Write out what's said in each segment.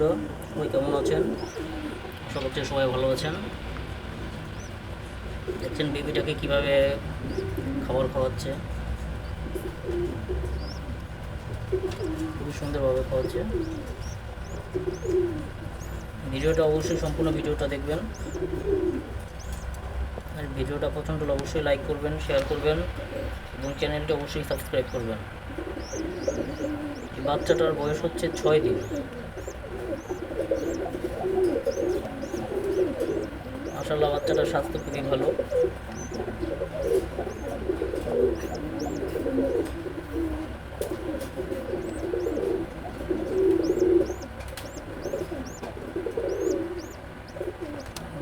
বন্ধুরা কেমন আছেন? আশা করছি সবাই ভালো আছেন। দেখছেন বেবিটাকে কীভাবে খাবার খাওয়াচ্ছে। খুবই সুন্দরভাবে খাওয়াচ্ছে। ভিডিওটা অবশ্যই, সম্পূর্ণ ভিডিওটা দেখবেন। আর ভিডিওটা পছন্দ হলে অবশ্যই লাইক করবেন শেয়ার করবেন এবং চ্যানেলটা অবশ্যই সাবস্ক্রাইব করবেন। বাচ্চাটার বয়স হচ্ছে ছয় দিন। মাসাল্লাহ বাচ্চাটার স্বাস্থ্য খুবই ভালো।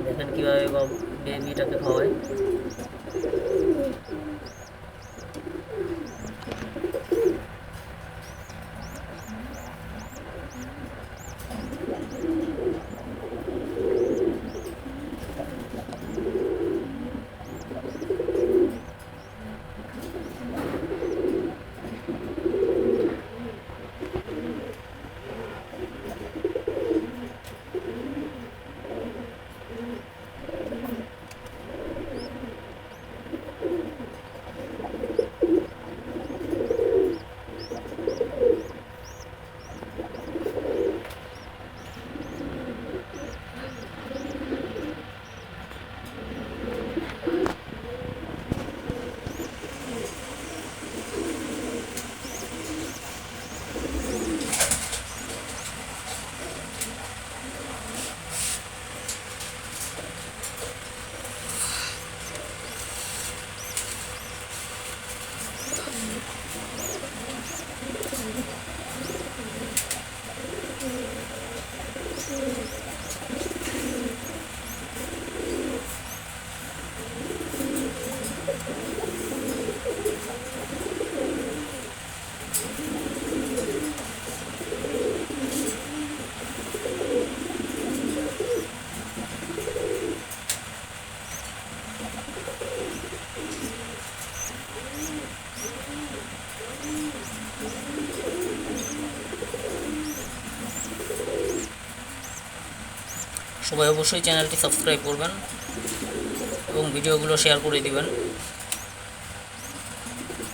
দেখেন কীভাবে বেবিটাকে খাওয়ায়। সবাই অবশ্যই চ্যানেলটি সাবস্ক্রাইব করবেন এবং ভিডিওগুলো শেয়ার করে দিবেন।